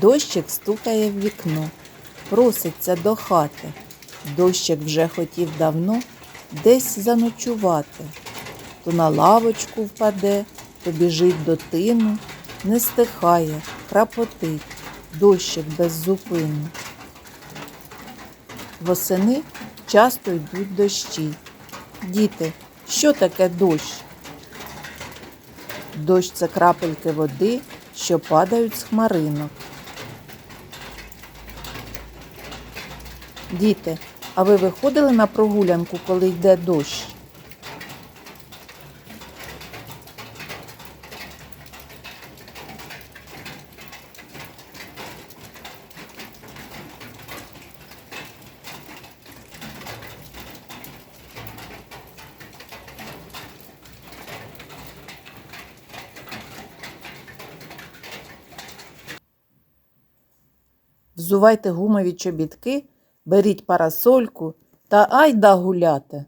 Дощик стукає в вікно, проситься до хати. Дощик вже хотів давно десь заночувати. То на лавочку впаде, то біжить до тину, не стихає, крапотить, дощик без зупину. Восени часто йдуть дощі. Діти, що таке дощ? Дощ це крапельки води, що падають з хмаринок. Діти, а ви виходили на прогулянку, коли йде дощ? Взувайте гумові чобітки, беріть парасольку та айда гуляти.